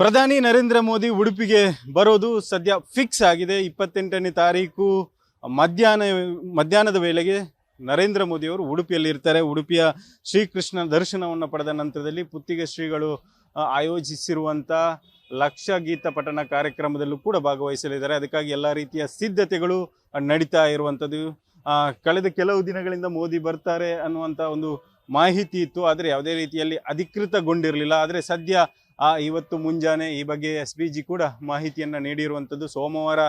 ಪ್ರಧಾನಿ ನರೇಂದ್ರ ಮೋದಿ ಉಡುಪಿಗೆ ಬರೋದು ಸದ್ಯ ಫಿಕ್ಸ್ ಆಗಿದೆ. ಇಪ್ಪತ್ತೆಂಟನೇ ತಾರೀಕು ಮಧ್ಯಾಹ್ನ, ಮಧ್ಯಾಹ್ನದ ವೇಳೆಗೆ ನರೇಂದ್ರ ಮೋದಿಯವರು ಉಡುಪಿಯಲ್ಲಿ ಇರ್ತಾರೆ. ಉಡುಪಿಯ ಶ್ರೀಕೃಷ್ಣ ದರ್ಶನವನ್ನು ಪಡೆದ ನಂತರದಲ್ಲಿ ಪುತ್ತಿಗೆ ಶ್ರೀಗಳು ಆಯೋಜಿಸಿರುವಂಥ ಲಕ್ಷ ಗೀತ ಪಠಣ ಕಾರ್ಯಕ್ರಮದಲ್ಲೂ ಕೂಡ ಭಾಗವಹಿಸಲಿದ್ದಾರೆ. ಅದಕ್ಕಾಗಿ ಎಲ್ಲ ರೀತಿಯ ಸಿದ್ಧತೆಗಳು ನಡೀತಾ ಇರುವಂಥದ್ದು. ಕಳೆದ ಕೆಲವು ದಿನಗಳಿಂದ ಮೋದಿ ಬರ್ತಾರೆ ಅನ್ನುವಂಥ ಒಂದು ಮಾಹಿತಿ ಇತ್ತು. ಆದರೆ ಯಾವುದೇ ರೀತಿಯಲ್ಲಿ ಅಧಿಕೃತಗೊಂಡಿರಲಿಲ್ಲ. ಆದರೆ ಸದ್ಯ ಆ, ಇವತ್ತು ಮುಂಜಾನೆ ಈ ಬಗ್ಗೆ ಎಸ್ ಪಿ ಜಿ ಕೂಡ ಮಾಹಿತಿಯನ್ನು ನೀಡಿರುವಂಥದ್ದು ಸೋಮವಾರ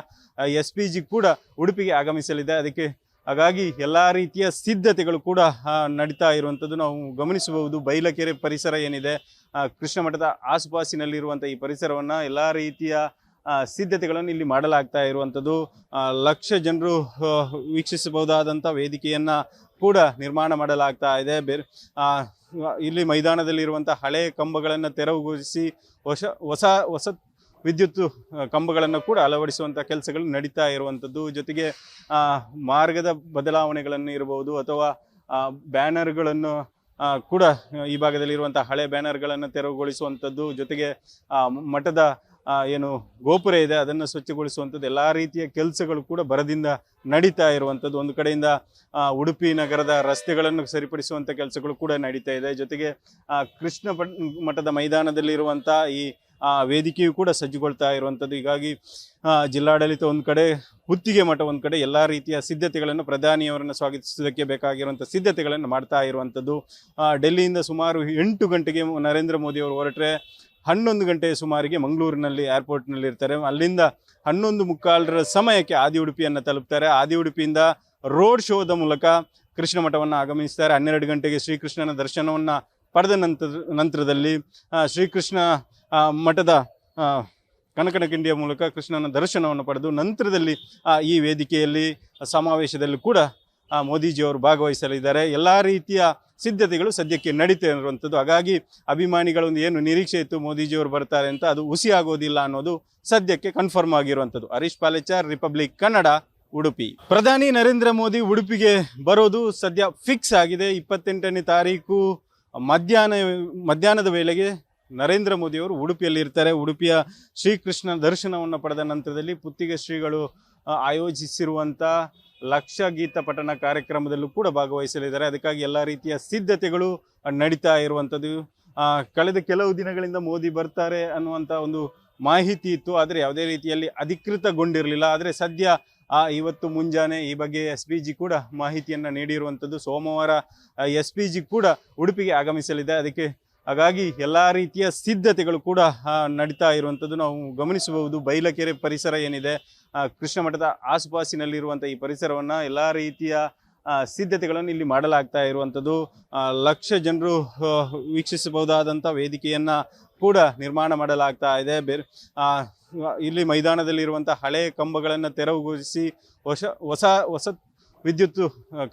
ಎಸ್ ಪಿ ಜಿ ಕೂಡ ಉಡುಪಿಗೆ ಆಗಮಿಸಲಿದೆ. ಅದಕ್ಕೆ ಹಾಗಾಗಿ ಎಲ್ಲ ರೀತಿಯ ಸಿದ್ಧತೆಗಳು ಕೂಡ ನಡೀತಾ ಇರುವಂಥದ್ದು ನಾವು ಗಮನಿಸಬಹುದು. ಬೈಲಕೆರೆ ಪರಿಸರ ಏನಿದೆ ಕೃಷ್ಣ ಮಠದ ಆಸುಪಾಸಿನಲ್ಲಿರುವಂಥ ಈ ಪರಿಸರವನ್ನು ಎಲ್ಲ ರೀತಿಯ ಸಿದ್ಧತೆಗಳನ್ನು ಇಲ್ಲಿ ಮಾಡಲಾಗ್ತಾ ಇರುವಂಥದ್ದು. ಲಕ್ಷ ಜನರು ವೀಕ್ಷಿಸಬಹುದಾದಂಥ ವೇದಿಕೆಯನ್ನು ಕೂಡ ನಿರ್ಮಾಣ ಮಾಡಲಾಗ್ತಾ ಇದೆ. ಬೇರೆ ಇಲ್ಲಿ ಮೈದಾನದಲ್ಲಿರುವಂಥ ಹಳೆ ಕಂಬಗಳನ್ನು ತೆರವುಗೊಳಿಸಿ ಹೊಸ ಹೊಸ ಹೊಸ ವಿದ್ಯುತ್ ಕಂಬಗಳನ್ನು ಕೂಡ ಅಳವಡಿಸುವಂಥ ಕೆಲಸಗಳು ನಡೀತಾ ಇರುವಂಥದ್ದು. ಜೊತೆಗೆ ಮಾರ್ಗದ ಬದಲಾವಣೆಗಳನ್ನು ಇರಬಹುದು ಅಥವಾ ಬ್ಯಾನರ್ಗಳನ್ನು ಕೂಡ ಈ ಭಾಗದಲ್ಲಿರುವಂಥ ಹಳೆ ಬ್ಯಾನರ್ಗಳನ್ನು ತೆರವುಗೊಳಿಸುವಂಥದ್ದು. ಜೊತೆಗೆ ಮಠದ ಏನು ಗೋಪುರ ಇದೆ, ಅದನ್ನು ಸ್ವಚ್ಛಗೊಳಿಸುವಂಥದ್ದು ಎಲ್ಲ ರೀತಿಯ ಕೆಲಸಗಳು ಕೂಡ ಬರದಿಂದ ನಡೀತಾ ಇರುವಂಥದ್ದು. ಒಂದು ಕಡೆಯಿಂದ ಉಡುಪಿ ನಗರದ ರಸ್ತೆಗಳನ್ನು ಸರಿಪಡಿಸುವಂಥ ಕೆಲಸಗಳು ಕೂಡ ನಡೀತಾ ಇದೆ. ಜೊತೆಗೆ ಕೃಷ್ಣ ಮೈದಾನದಲ್ಲಿ ಮಠದ ಮೈದಾನದಲ್ಲಿರುವಂಥ ಈ ವೇದಿಕೆಯು ಕೂಡ ಸಜ್ಜುಗೊಳ್ತಾ ಇರುವಂಥದ್ದು. ಹೀಗಾಗಿ ಜಿಲ್ಲಾಡಳಿತ ಒಂದು ಕಡೆ ಗುತ್ತಿಗೆ ಮಠ ಒಂದು ಕಡೆ ಎಲ್ಲ ರೀತಿಯ ಸಿದ್ಧತೆಗಳನ್ನು ಪ್ರಧಾನಿಯವರನ್ನು ಸ್ವಾಗತಿಸುವುದಕ್ಕೆ ಬೇಕಾಗಿರುವಂಥ ಸಿದ್ಧತೆಗಳನ್ನು ಮಾಡ್ತಾ ಇರುವಂಥದ್ದು. ಡೆಲ್ಲಿಯಿಂದ ಸುಮಾರು ಎಂಟು ಗಂಟೆಗೆ ನರೇಂದ್ರ ಮೋದಿ ಅವರು ಹೊರಟ್ರೆ ಹನ್ನೊಂದು ಗಂಟೆಯ ಸುಮಾರಿಗೆ ಮಂಗಳೂರಿನಲ್ಲಿ ಏರ್ಪೋರ್ಟ್ನಲ್ಲಿ ಇರ್ತಾರೆ ಅಲ್ಲಿಂದ ಹನ್ನೊಂದು ಮುಕ್ಕಾಲರ ಸಮಯಕ್ಕೆ ಆದಿ ಉಡುಪಿಯನ್ನು ತಲುಪ್ತಾರೆ. ಆದಿ ಉಡುಪಿಯಿಂದ ರೋಡ್ ಶೋದ ಮೂಲಕ ಕೃಷ್ಣ ಮಠವನ್ನು ಆಗಮಿಸ್ತಾರೆ. ಹನ್ನೆರಡು ಗಂಟೆಗೆ ಶ್ರೀಕೃಷ್ಣನ ದರ್ಶನವನ್ನು ಪಡೆದ ನಂತರ, ನಂತರದಲ್ಲಿ ಶ್ರೀಕೃಷ್ಣ ಮಠದ ಕನಕನಕಿಂಡಿಯ ಮೂಲಕ ಕೃಷ್ಣನ ದರ್ಶನವನ್ನು ಪಡೆದು ನಂತರದಲ್ಲಿ ಈ ವೇದಿಕೆಯಲ್ಲಿ ಸಮಾವೇಶದಲ್ಲಿ ಕೂಡ ಮೋದಿಜಿಯವರು ಭಾಗವಹಿಸಲಿದ್ದಾರೆ. ಎಲ್ಲ ರೀತಿಯ ಸಿದ್ಧತೆಗಳು ಸದ್ಯಕ್ಕೆ ನಡೀತಾ ಇರುವಂಥದ್ದು. ಹಾಗಾಗಿ ಅಭಿಮಾನಿಗಳೊಂದು ಏನು ನಿರೀಕ್ಷೆ ಇತ್ತು ಮೋದಿಜಿಯವರು ಬರ್ತಾರೆ ಅಂತ ಅದು ಹುಸಿ ಆಗೋದಿಲ್ಲ ಅನ್ನೋದು ಸದ್ಯಕ್ಕೆ ಕನ್ಫರ್ಮ್ ಆಗಿರುವಂಥದ್ದು. ಹರೀಶ್ ಪಾಲೆಚಾರ್ ರಿಪಬ್ಲಿಕ್ ಕನ್ನಡ ಉಡುಪಿ. ಪ್ರಧಾನಿ ನರೇಂದ್ರ ಮೋದಿ ಉಡುಪಿಗೆ ಬರೋದು ಸದ್ಯ ಫಿಕ್ಸ್ ಆಗಿದೆ. ಇಪ್ಪತ್ತೆಂಟನೇ ತಾರೀಕು ಮಧ್ಯಾಹ್ನ, ಮಧ್ಯಾಹ್ನದ ವೇಳೆಗೆ ನರೇಂದ್ರ ಮೋದಿಯವರು ಉಡುಪಿಯಲ್ಲಿ ಇರ್ತಾರೆ ಉಡುಪಿಯ ಶ್ರೀಕೃಷ್ಣ ದರ್ಶನವನ್ನು ಪಡೆದ ನಂತರದಲ್ಲಿ ಪುತ್ತಿಗೆ ಶ್ರೀಗಳು ಆಯೋಜಿಸಿರುವಂಥ ಲಕ್ಷ ಗೀತ ಪಠಣ ಕಾರ್ಯಕ್ರಮದಲ್ಲೂ ಕೂಡ ಭಾಗವಹಿಸಲಿದ್ದಾರೆ. ಅದಕ್ಕಾಗಿ ಎಲ್ಲ ರೀತಿಯ ಸಿದ್ಧತೆಗಳು ನಡೀತಾ ಇರುವಂಥದ್ದು. ಕಳೆದ ಕೆಲವು ದಿನಗಳಿಂದ ಮೋದಿ ಬರ್ತಾರೆ ಅನ್ನುವಂಥ ಒಂದು ಮಾಹಿತಿ ಇತ್ತು. ಆದರೆ ಯಾವುದೇ ರೀತಿಯಲ್ಲಿ ಅಧಿಕೃತಗೊಂಡಿರಲಿಲ್ಲ. ಆದರೆ ಸದ್ಯ ಆ, ಇವತ್ತು ಮುಂಜಾನೆ ಈ ಬಗ್ಗೆ ಎಸ್ ಪಿ ಜಿ ಕೂಡ ಮಾಹಿತಿಯನ್ನು ನೀಡಿರುವಂಥದ್ದು. ಸೋಮವಾರ ಎಸ್ ಪಿ ಜಿ ಕೂಡ ಉಡುಪಿಗೆ ಆಗಮಿಸಲಿದೆ. ಅದಕ್ಕೆ ಹಾಗಾಗಿ ಎಲ್ಲ ರೀತಿಯ ಸಿದ್ಧತೆಗಳು ಕೂಡ ನಡೀತಾ ಇರುವಂಥದ್ದು ನಾವು ಗಮನಿಸಬಹುದು. ಬೈಲಕೆರೆ ಪರಿಸರ ಏನಿದೆ ಕೃಷ್ಣ ಮಠದ ಆಸುಪಾಸಿನಲ್ಲಿರುವಂಥ ಈ ಪರಿಸರವನ್ನು ಎಲ್ಲ ರೀತಿಯ ಸಿದ್ಧತೆಗಳನ್ನು ಇಲ್ಲಿ ಮಾಡಲಾಗ್ತಾ ಇರುವಂಥದ್ದು ಲಕ್ಷ ಜನರು ವೀಕ್ಷಿಸಬಹುದಾದಂಥ ವೇದಿಕೆಯನ್ನು ಕೂಡ ನಿರ್ಮಾಣ ಮಾಡಲಾಗ್ತಾ ಇದೆ. ಬೇರೆ ಇಲ್ಲಿ ಮೈದಾನದಲ್ಲಿರುವಂಥ ಹಳೆ ಕಂಬಗಳನ್ನು ತೆರವುಗೊಳಿಸಿ, ಹೊಸ ಹೊಸ ಹೊಸ ವಿದ್ಯುತ್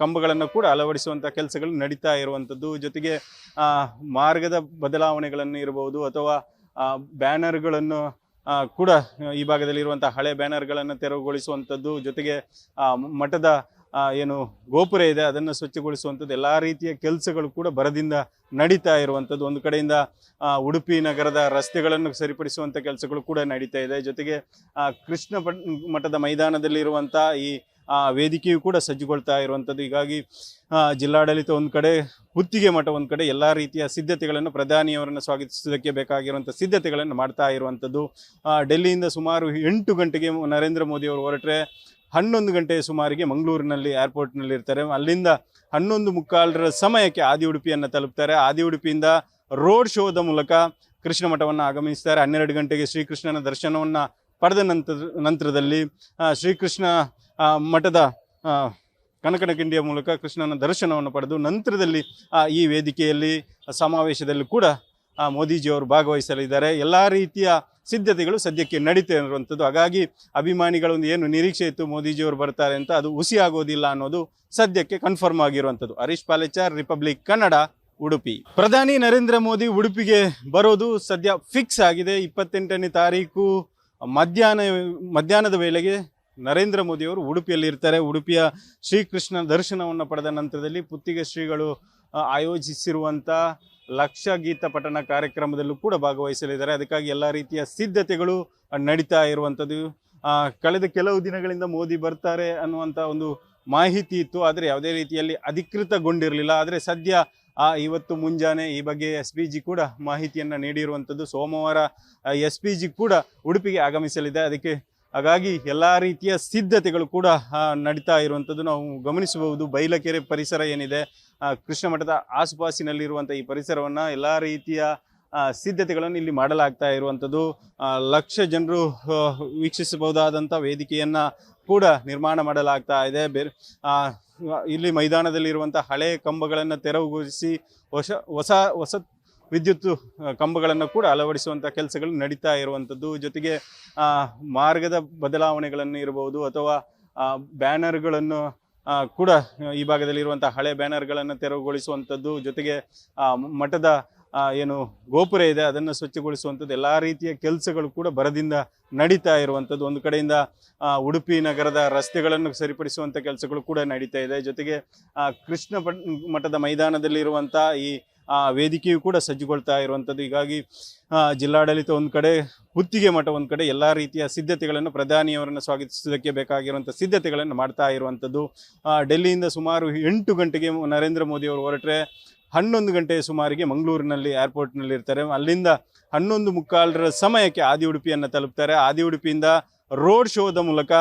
ಕಂಬಗಳನ್ನು ಕೂಡ ಅಳವಡಿಸುವಂಥ ಕೆಲಸಗಳು ನಡೀತಾ ಇರುವಂಥದ್ದು ಜೊತೆಗೆ ಮಾರ್ಗದ ಬದಲಾವಣೆಗಳನ್ನು ಇರಬಹುದು ಅಥವಾ ಬ್ಯಾನರ್ಗಳನ್ನು ಕೂಡ ಈ ಭಾಗದಲ್ಲಿರುವಂಥ ಹಳೆ ಬ್ಯಾನರ್ಗಳನ್ನು ತೆರವುಗೊಳಿಸುವಂಥದ್ದು ಜೊತೆಗೆ ಮಠದ ಏನು ಗೋಪುರ ಇದೆ, ಅದನ್ನು ಸ್ವಚ್ಛಗೊಳಿಸುವಂಥದ್ದು ಎಲ್ಲ ರೀತಿಯ ಕೆಲಸಗಳು ಕೂಡ ಬರದಿಂದ ನಡೀತಾ ಇರುವಂಥದ್ದು ಒಂದು ಕಡೆಯಿಂದ ಉಡುಪಿ ನಗರದ ರಸ್ತೆಗಳನ್ನು ಸರಿಪಡಿಸುವಂಥ ಕೆಲಸಗಳು ಕೂಡ ನಡೀತಾ ಇದೆ. ಜೊತೆಗೆ ಕೃಷ್ಣ ಮಠದ ಮೈದಾನದಲ್ಲಿರುವಂಥ ಈ ವೇದಿಕೆಯು ಕೂಡ ಸಜ್ಜುಗೊಳ್ತಾ ಇರುವಂಥದ್ದು. ಹೀಗಾಗಿ ಆ, ಜಿಲ್ಲಾಡಳಿತ ಒಂದು ಕಡೆ ಗುತ್ತಿಗೆ ಮಠ ಒಂದು ಕಡೆ ಎಲ್ಲ ರೀತಿಯ ಸಿದ್ಧತೆಗಳನ್ನು ಪ್ರಧಾನಿಯವರನ್ನು ಸ್ವಾಗತಿಸುವುದಕ್ಕೆ ಬೇಕಾಗಿರುವಂಥ ಸಿದ್ಧತೆಗಳನ್ನು ಮಾಡ್ತಾ ಇರುವಂಥದ್ದು. ಡೆಲ್ಲಿಯಿಂದ ಸುಮಾರು ಎಂಟು ಗಂಟೆಗೆ ನರೇಂದ್ರ ಮೋದಿ ಅವರು ಹೊರಟ್ರೆ ಹನ್ನೊಂದು ಗಂಟೆಯ ಸುಮಾರಿಗೆ ಮಂಗಳೂರಿನಲ್ಲಿ ಏರ್ಪೋರ್ಟ್ನಲ್ಲಿರ್ತಾರೆ ಅಲ್ಲಿಂದ ಹನ್ನೊಂದು ಮುಕ್ಕಾಲರ ಸಮಯಕ್ಕೆ ಆದಿ ಉಡುಪಿಯನ್ನು ತಲುಪ್ತಾರೆ. ಆದಿ ಉಡುಪಿಯಿಂದ ರೋಡ್ ಶೋದ ಮೂಲಕ ಕೃಷ್ಣ ಮಠವನ್ನು ಆಗಮಿಸ್ತಾರೆ. ಹನ್ನೆರಡು ಗಂಟೆಗೆ ಶ್ರೀಕೃಷ್ಣನ ದರ್ಶನವನ್ನು ಪಡೆದ ನಂತರ ನಂತರದಲ್ಲಿ ಶ್ರೀಕೃಷ್ಣ ಆ, ಮಠದ ಕನಕನಕಿಂಡಿಯ ಮೂಲಕ ಕೃಷ್ಣನ ದರ್ಶನವನ್ನು ಪಡೆದು ನಂತರದಲ್ಲಿ ಈ ವೇದಿಕೆಯಲ್ಲಿ, ಸಮಾವೇಶದಲ್ಲಿ ಕೂಡ ಮೋದಿಜಿಯವರು ಭಾಗವಹಿಸಲಿದ್ದಾರೆ. ಎಲ್ಲ ರೀತಿಯ ಸಿದ್ಧತೆಗಳು ಸದ್ಯಕ್ಕೆ ನಡೀತಾ ಇರುವಂಥದ್ದು. ಹಾಗಾಗಿ ಅಭಿಮಾನಿಗಳೊಂದು ಏನು ನಿರೀಕ್ಷೆ ಇತ್ತು ಮೋದಿಜಿಯವರು ಬರ್ತಾರೆ ಅಂತ ಅದು ಹುಸಿ ಆಗೋದಿಲ್ಲ ಅನ್ನೋದು ಸದ್ಯಕ್ಕೆ ಕನ್ಫರ್ಮ್ ಆಗಿರುವಂಥದ್ದು. ಹರೀಶ್ ಪಾಲೇಚಾರ್ ರಿಪಬ್ಲಿಕ್ ಕನ್ನಡ ಉಡುಪಿ. ಪ್ರಧಾನಿ ನರೇಂದ್ರ ಮೋದಿ ಉಡುಪಿಗೆ ಬರೋದು ಸದ್ಯ ಫಿಕ್ಸ್ ಆಗಿದೆ. ಇಪ್ಪತ್ತೆಂಟನೇ ತಾರೀಕು ಮಧ್ಯಾಹ್ನ, ಮಧ್ಯಾಹ್ನದ ವೇಳೆಗೆ ನರೇಂದ್ರ ಮೋದಿಯವರು ಉಡುಪಿಯಲ್ಲಿ ಇರ್ತಾರೆ. ಉಡುಪಿಯ ಶ್ರೀಕೃಷ್ಣ ದರ್ಶನವನ್ನು ಪಡೆದ ನಂತರದಲ್ಲಿ ಪುತ್ತಿಗೆ ಶ್ರೀಗಳು ಆಯೋಜಿಸಿರುವಂಥ ಲಕ್ಷ ಗೀತ ಪಠಣ ಕಾರ್ಯಕ್ರಮದಲ್ಲೂ ಕೂಡ ಭಾಗವಹಿಸಲಿದ್ದಾರೆ. ಅದಕ್ಕಾಗಿ ಎಲ್ಲ ರೀತಿಯ ಸಿದ್ಧತೆಗಳು ನಡೀತಾ ಇರುವಂಥದ್ದು. ಕಳೆದ ಕೆಲವು ದಿನಗಳಿಂದ ಮೋದಿ ಬರ್ತಾರೆ ಅನ್ನುವಂಥ ಒಂದು ಮಾಹಿತಿ ಇತ್ತು. ಆದರೆ ಯಾವುದೇ ರೀತಿಯಲ್ಲಿ ಅಧಿಕೃತಗೊಂಡಿರಲಿಲ್ಲ. ಆದರೆ ಸದ್ಯ, ಆ, ಇವತ್ತು ಮುಂಜಾನೆ ಈ ಬಗ್ಗೆ ಎಸ್ ಪಿ ಜಿ ಕೂಡ ಮಾಹಿತಿಯನ್ನು ನೀಡಿರುವಂಥದ್ದು. ಸೋಮವಾರ ಎಸ್ ಪಿ ಜಿ ಕೂಡ ಉಡುಪಿಗೆ ಆಗಮಿಸಲಿದೆ. ಅದಕ್ಕೆ ಹಾಗಾಗಿ ಎಲ್ಲ ರೀತಿಯ ಸಿದ್ಧತೆಗಳು ಕೂಡ ನಡೀತಾ ಇರುವಂಥದ್ದು ನಾವು ಗಮನಿಸಬಹುದು. ಬೈಲಕೆರೆ ಪರಿಸರ ಏನಿದೆ ಕೃಷ್ಣ ಮಠದ ಆಸುಪಾಸಿನಲ್ಲಿರುವಂಥ ಈ ಪರಿಸರವನ್ನು ಎಲ್ಲ ರೀತಿಯ ಸಿದ್ಧತೆಗಳನ್ನು ಇಲ್ಲಿ ಮಾಡಲಾಗ್ತಾ ಇರುವಂಥದ್ದು ಲಕ್ಷ ಜನರು ವೀಕ್ಷಿಸಬಹುದಾದಂಥ ವೇದಿಕೆಯನ್ನು ಕೂಡ ನಿರ್ಮಾಣ ಮಾಡಲಾಗ್ತಾ ಇದೆ. ಬೇರೆ ಇಲ್ಲಿ ಮೈದಾನದಲ್ಲಿರುವಂಥ ಹಳೆ ಕಂಬಗಳನ್ನು ತೆರವುಗೊಳಿಸಿ ಹೊಸ ಹೊಸ ಹೊಸ ವಿದ್ಯುತ್ ಕಂಬಗಳನ್ನು ಕೂಡ ಅಳವಡಿಸುವಂಥ ಕೆಲಸಗಳು ನಡೀತಾ ಇರುವಂಥದ್ದು ಜೊತೆಗೆ ಮಾರ್ಗದ ಬದಲಾವಣೆಗಳನ್ನು ಇರಬಹುದು ಅಥವಾ ಬ್ಯಾನರ್ಗಳನ್ನು ಕೂಡ ಈ ಭಾಗದಲ್ಲಿ ಇರುವಂಥ ಹಳೆ ಬ್ಯಾನರ್ಗಳನ್ನು ತೆರವುಗೊಳಿಸುವಂಥದ್ದು ಜೊತೆಗೆ ಮಠದ ಏನು ಗೋಪುರ ಇದೆ, ಅದನ್ನು ಸ್ವಚ್ಛಗೊಳಿಸುವಂಥದ್ದು ಎಲ್ಲ ರೀತಿಯ ಕೆಲಸಗಳು ಕೂಡ ಬರದಿಂದ ನಡೀತಾ ಇರುವಂಥದ್ದು ಒಂದು ಕಡೆಯಿಂದ ಉಡುಪಿ ನಗರದ ರಸ್ತೆಗಳನ್ನು ಸರಿಪಡಿಸುವಂಥ ಕೆಲಸಗಳು ಕೂಡ ನಡೀತಾ ಇದೆ. ಜೊತೆಗೆ ಕೃಷ್ಣ ಮಠದ ಮೈದಾನದಲ್ಲಿರುವಂಥ ಈ ಆ, ವೇದಿಕೆಯು ಕೂಡ ಸಜ್ಜುಗೊಳ್ತಾ ಇರುವಂಥದ್ದು. ಹೀಗಾಗಿ ಜಿಲ್ಲಾಡಳಿತ ಒಂದು ಕಡೆ ಗುತ್ತಿಗೆ ಮಠ ಒಂದು ಕಡೆ ಎಲ್ಲ ರೀತಿಯ ಸಿದ್ಧತೆಗಳನ್ನು ಪ್ರಧಾನಿಯವರನ್ನು ಸ್ವಾಗತಿಸುವುದಕ್ಕೆ ಬೇಕಾಗಿರುವಂಥ ಸಿದ್ಧತೆಗಳನ್ನು ಮಾಡ್ತಾ ಇರುವಂಥದ್ದು. ಡೆಲ್ಲಿಯಿಂದ ಸುಮಾರು ಎಂಟು ಗಂಟೆಗೆ ನರೇಂದ್ರ ಮೋದಿ ಅವರು ಹೊರಟ್ರೆ ಹನ್ನೊಂದು ಗಂಟೆಯ ಸುಮಾರಿಗೆ ಮಂಗಳೂರಿನಲ್ಲಿ ಏರ್ಪೋರ್ಟ್ನಲ್ಲಿ ಇರ್ತಾರೆ. ಅಲ್ಲಿಂದ ಹನ್ನೊಂದು ಮುಕ್ಕಾಲರ ಸಮಯಕ್ಕೆ ಆದಿ ಉಡುಪಿಯನ್ನು ತಲುಪ್ತಾರೆ. ಆದಿ ಉಡುಪಿಯಿಂದ ರೋಡ್ ಶೋದ ಮೂಲಕ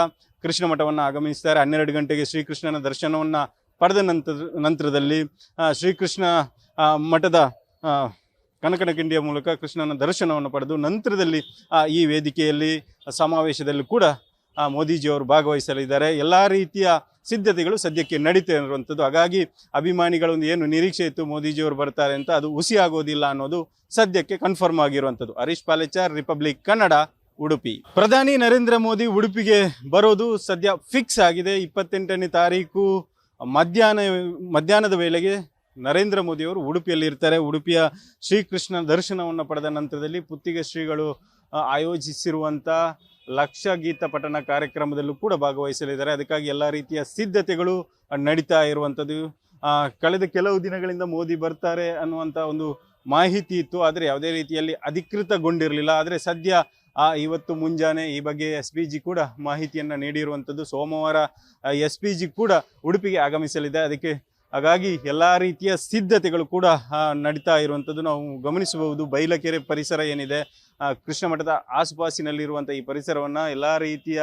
ಕೃಷ್ಣ ಮಠವನ್ನು ಆಗಮಿಸ್ತಾರೆ. ಹನ್ನೆರಡು ಗಂಟೆಗೆ ಶ್ರೀಕೃಷ್ಣನ ದರ್ಶನವನ್ನು ಪಡೆದ ನಂತರ ನಂತರದಲ್ಲಿ ಶ್ರೀಕೃಷ್ಣ ಮಠದ ಕನಕನಕ ಕನಕನಕಿಂಡಿಯ ಮೂಲಕ ಕೃಷ್ಣನ ದರ್ಶನವನ್ನು ಪಡೆದು ನಂತರದಲ್ಲಿ ಈ ವೇದಿಕೆಯಲ್ಲಿ, ಸಮಾವೇಶದಲ್ಲಿ ಕೂಡ ಮೋದಿಜಿಯವರು ಭಾಗವಹಿಸಲಿದ್ದಾರೆ. ಎಲ್ಲ ರೀತಿಯ ಸಿದ್ಧತೆಗಳು ಸದ್ಯಕ್ಕೆ ನಡೀತಾ ಇರುವಂಥದ್ದು. ಹಾಗಾಗಿ ಅಭಿಮಾನಿಗಳೊಂದು ಏನು ನಿರೀಕ್ಷೆ ಇತ್ತು ಮೋದಿಜಿಯವರು ಬರ್ತಾರೆ ಅಂತ ಅದು ಹುಸಿ ಆಗೋದಿಲ್ಲ ಅನ್ನೋದು ಸದ್ಯಕ್ಕೆ ಕನ್ಫರ್ಮ್ ಆಗಿರುವಂಥದ್ದು. ಹರೀಶ್ ಪಾಲೇಚಾರ್ ರಿಪಬ್ಲಿಕ್ ಕನ್ನಡ ಉಡುಪಿ. ಪ್ರಧಾನಿ ನರೇಂದ್ರ ಮೋದಿ ಉಡುಪಿಗೆ ಬರೋದು ಸದ್ಯ ಫಿಕ್ಸ್ ಆಗಿದೆ. ಇಪ್ಪತ್ತೆಂಟನೇ ತಾರೀಕು ಮಧ್ಯಾಹ್ನ, ಮಧ್ಯಾಹ್ನದ ವೇಳೆಗೆ ನರೇಂದ್ರ ಮೋದಿಯವರು ಉಡುಪಿಯಲ್ಲಿ ಇರ್ತಾರೆ. ಉಡುಪಿಯ ಶ್ರೀಕೃಷ್ಣ ದರ್ಶನವನ್ನು ಪಡೆದ ನಂತರದಲ್ಲಿ ಪುತ್ತಿಗೆ ಶ್ರೀಗಳು ಆಯೋಜಿಸಿರುವಂಥ ಲಕ್ಷ ಗೀತ ಪಠಣ ಕಾರ್ಯಕ್ರಮದಲ್ಲೂ ಕೂಡ ಭಾಗವಹಿಸಲಿದ್ದಾರೆ. ಅದಕ್ಕಾಗಿ ಎಲ್ಲ ರೀತಿಯ ಸಿದ್ಧತೆಗಳು ನಡೀತಾ ಇರುವಂಥದ್ದು. ಕಳೆದ ಕೆಲವು ದಿನಗಳಿಂದ ಮೋದಿ ಬರ್ತಾರೆ ಅನ್ನುವಂಥ ಒಂದು ಮಾಹಿತಿ ಇತ್ತು. ಆದರೆ ಯಾವುದೇ ರೀತಿಯಲ್ಲಿ ಅಧಿಕೃತಗೊಂಡಿರಲಿಲ್ಲ. ಆದರೆ ಸದ್ಯ ಆ, ಇವತ್ತು ಮುಂಜಾನೆ ಈ ಬಗ್ಗೆ ಎಸ್ ಪಿ ಜಿ ಕೂಡ ಮಾಹಿತಿಯನ್ನು ನೀಡಿರುವಂಥದ್ದು. ಸೋಮವಾರ ಎಸ್ ಪಿ ಜಿ ಕೂಡ ಉಡುಪಿಗೆ ಆಗಮಿಸಲಿದೆ. ಅದಕ್ಕೆ ಹಾಗಾಗಿ ಎಲ್ಲ ರೀತಿಯ ಸಿದ್ಧತೆಗಳು ಕೂಡ ನಡೀತಾ ಇರುವಂಥದ್ದು ನಾವು ಗಮನಿಸಬಹುದು. ಬೈಲಕೆರೆ ಪರಿಸರ ಏನಿದೆ ಕೃಷ್ಣ ಮಠದ ಆಸುಪಾಸಿನಲ್ಲಿರುವಂಥ ಈ ಪರಿಸರವನ್ನು ಎಲ್ಲ ರೀತಿಯ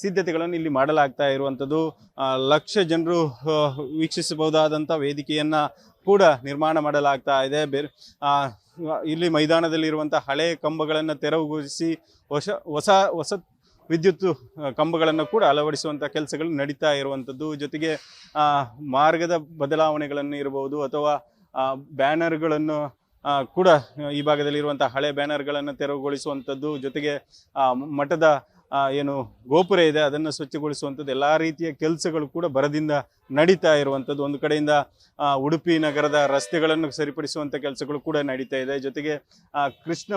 ಸಿದ್ಧತೆಗಳನ್ನು ಇಲ್ಲಿ ಮಾಡಲಾಗ್ತಾ ಇರುವಂಥದ್ದು ಲಕ್ಷ ಜನರು ವೀಕ್ಷಿಸಬಹುದಾದಂಥ ವೇದಿಕೆಯನ್ನು ಕೂಡ ನಿರ್ಮಾಣ ಮಾಡಲಾಗ್ತಾ ಇದೆ. ಬೇರೆ ಇಲ್ಲಿ ಮೈದಾನದಲ್ಲಿರುವಂಥ ಹಳೆ ಕಂಬಗಳನ್ನು ತೆರವುಗೊಳಿಸಿ ಹೊಸ ಹೊಸ ಹೊಸ ವಿದ್ಯುತ್ ಕಂಬಗಳನ್ನು ಕೂಡ ಅಳವಡಿಸುವಂಥ ಕೆಲಸಗಳು ನಡೀತಾ ಇರುವಂಥದ್ದು ಜೊತೆಗೆ ಮಾರ್ಗದ ಬದಲಾವಣೆಗಳನ್ನು ಇರಬಹುದು ಅಥವಾ ಬ್ಯಾನರ್ಗಳನ್ನು ಕೂಡ ಈ ಭಾಗದಲ್ಲಿರುವಂಥ ಹಳೆ ಬ್ಯಾನರ್ಗಳನ್ನು ತೆರವುಗೊಳಿಸುವಂಥದ್ದು ಜೊತೆಗೆ ಮಠದ ಏನು ಗೋಪುರ ಇದೆ, ಅದನ್ನು ಸ್ವಚ್ಛಗೊಳಿಸುವಂಥದ್ದು ಎಲ್ಲ ರೀತಿಯ ಕೆಲಸಗಳು ಕೂಡ ಬರದಿಂದ ನಡೀತಾ ಇರುವಂಥದ್ದು ಒಂದು ಕಡೆಯಿಂದ ಉಡುಪಿ ನಗರದ ರಸ್ತೆಗಳನ್ನು ಸರಿಪಡಿಸುವಂಥ ಕೆಲಸಗಳು ಕೂಡ ನಡೀತಾ ಇದೆ. ಜೊತೆಗೆ ಕೃಷ್ಣ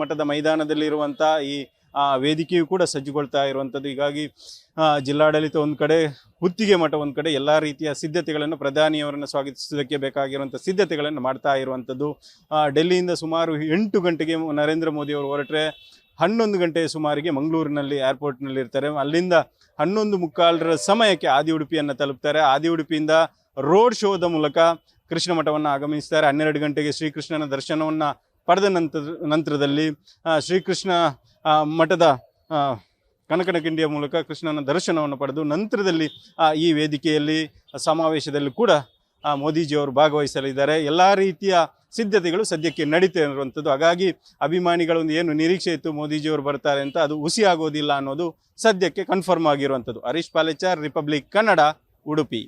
ಮಠದ ಮೈದಾನದಲ್ಲಿರುವಂಥ ಈ ಆ, ವೇದಿಕೆಯು ಕೂಡ ಸಜ್ಜುಗೊಳ್ತಾ ಇರುವಂಥದ್ದು. ಹೀಗಾಗಿ ಜಿಲ್ಲಾಡಳಿತ ಒಂದು ಕಡೆ ಗುತ್ತಿಗೆ ಮಠ ಒಂದು ಕಡೆ ಎಲ್ಲ ರೀತಿಯ ಸಿದ್ಧತೆಗಳನ್ನು ಪ್ರಧಾನಿಯವರನ್ನು ಸ್ವಾಗತಿಸೋದಕ್ಕೆ ಬೇಕಾಗಿರುವಂಥ ಸಿದ್ಧತೆಗಳನ್ನು ಮಾಡ್ತಾ ಇರುವಂಥದ್ದು. ಡೆಲ್ಲಿಯಿಂದ ಸುಮಾರು ಎಂಟು ಗಂಟೆಗೆ ನರೇಂದ್ರ ಮೋದಿ ಅವರು ಹೊರಟ್ರೆ ಹನ್ನೊಂದು ಗಂಟೆಯ ಸುಮಾರಿಗೆ ಮಂಗಳೂರಿನಲ್ಲಿ ಏರ್ಪೋರ್ಟ್ನಲ್ಲಿ ಇರ್ತಾರೆ. ಅಲ್ಲಿಂದ ಹನ್ನೊಂದು ಮುಕ್ಕಾಲರ ಸಮಯಕ್ಕೆ ಆದಿ ಉಡುಪಿಯನ್ನು ತಲುಪ್ತಾರೆ. ಆದಿ ಉಡುಪಿಯಿಂದ ರೋಡ್ ಶೋದ ಮೂಲಕ ಕೃಷ್ಣ ಮಠವನ್ನು ಆಗಮಿಸ್ತಾರೆ. ಹನ್ನೆರಡು ಗಂಟೆಗೆ ಶ್ರೀಕೃಷ್ಣನ ದರ್ಶನವನ್ನು ಪಡೆದ ನಂತರ, ನಂತರದಲ್ಲಿ ಶ್ರೀಕೃಷ್ಣ ಮಠದ ಕನಕನಕಿಂಡಿಯ ಮೂಲಕ ಕೃಷ್ಣನ ದರ್ಶನವನ್ನು ಪಡೆದು ನಂತರದಲ್ಲಿ ಈ ವೇದಿಕೆಯಲ್ಲಿ, ಸಮಾವೇಶದಲ್ಲಿ ಕೂಡ ಮೋದಿಜಿಯವರು ಭಾಗವಹಿಸಲಿದ್ದಾರೆ. ಎಲ್ಲ ರೀತಿಯ ಸಿದ್ಧತೆಗಳು ಸದ್ಯಕ್ಕೆ ನಡೀತಾ ಇರುವಂಥದ್ದು. ಹಾಗಾಗಿ ಅಭಿಮಾನಿಗಳೊಂದು ಏನು ನಿರೀಕ್ಷೆ ಇತ್ತು ಮೋದಿಜಿಯವರು ಬರ್ತಾರೆ ಅಂತ ಅದು ಹುಸಿ ಆಗೋದಿಲ್ಲ ಅನ್ನೋದು ಸದ್ಯಕ್ಕೆ ಕನ್ಫರ್ಮ್ ಆಗಿರುವಂಥದ್ದು. ಹರೀಶ್ ಪಾಲೆಚಾರ್ ರಿಪಬ್ಲಿಕ್ ಕನ್ನಡ ಉಡುಪಿ